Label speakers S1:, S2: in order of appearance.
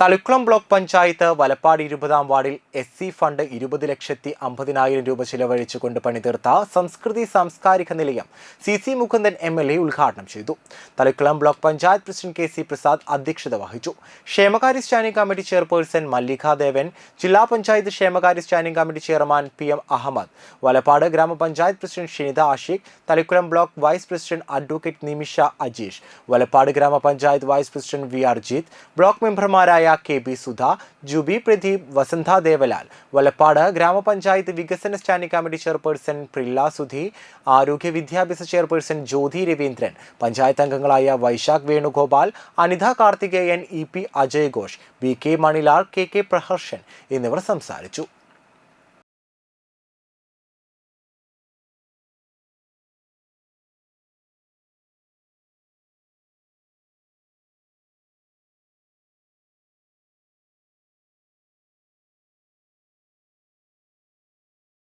S1: Thalikkulam block panchayat Valappad ഇരുപതാം വാർഡിൽ S C fund ഇരുപത് ലക്ഷത്തി അമ്പതിനായിരം രൂപ ചിലവഴിച്ചുകൊണ്ട് പണിതീർത്ത സംസ്കൃതി സാംസ്കാരിക നിലയം C C Mukundan M L A ഉദ്ഘാടനം ചെയ്തു. Thalikulam block panchayat president K C Prasad അധ്യക്ഷത വഹിച്ചു. ക്ഷേമകാര്യ സ്റ്റാൻഡിംഗ് കമ്മിറ്റി ചെയർപേഴ്സൺ മല്ലികാദേവൻ ജില്ലാ പഞ്ചായത്ത് ക്ഷേമകാര്യ standing committee chairman P M Ahammed Valappad grama panchayat president Shinitha Ashiq Thalikulam block vice president advocate Nimisha Ajeesh Valappad grama panchayat vice president V R Jith block മെമ്പർമാരായ K B Sudha Jubi Pradeep Vasantha Devalal Valappad ഗ്രാമപഞ്ചായത്ത് വികസന standing committee chairperson Prilla Sudhi ആരോഗ്യ വിദ്യാഭ്യാസ chairperson Jyothi Raveendran panchayat അംഗങ്ങളായ Vaisakh Venugopal Anitha Karthikeyan E P Ajay Ghosh B K Manilal K K Praharshan എന്നിവർ സംസാരിച്ചു.